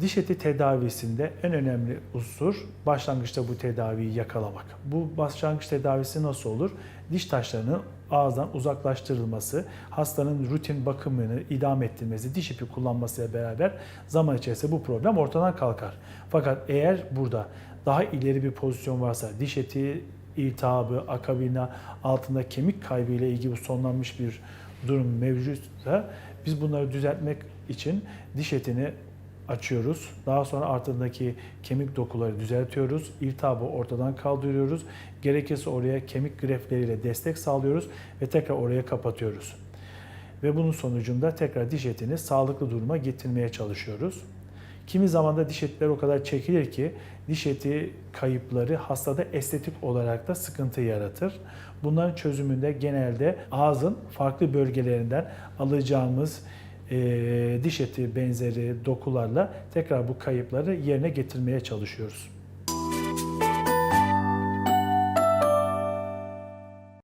Diş eti tedavisinde en önemli unsur başlangıçta bu tedaviyi yakalamak. Bu başlangıç tedavisi nasıl olur? Diş taşlarının ağızdan uzaklaştırılması, hastanın rutin bakımını idam ettirmesi, diş ipi kullanmasıyla beraber zaman içerisinde bu problem ortadan kalkar. Fakat eğer burada daha ileri bir pozisyon varsa, diş eti iltihabı, akabine altında kemik kaybı ile ilgili sonlanmış bir durum mevcutsa biz bunları düzeltmek için diş etini açıyoruz. Daha sonra altındaki kemik dokuları düzeltiyoruz. İltihabı ortadan kaldırıyoruz. Gerekirse oraya kemik grefleriyle destek sağlıyoruz ve tekrar oraya kapatıyoruz. Ve bunun sonucunda tekrar diş etini sağlıklı duruma getirmeye çalışıyoruz. Kimi zaman da diş etleri o kadar çekilir ki diş eti kayıpları hastada estetik olarak da sıkıntı yaratır. Bunların çözümünde genelde ağzın farklı bölgelerinden alacağımız eee, diş eti benzeri dokularla tekrar bu kayıpları yerine getirmeye çalışıyoruz.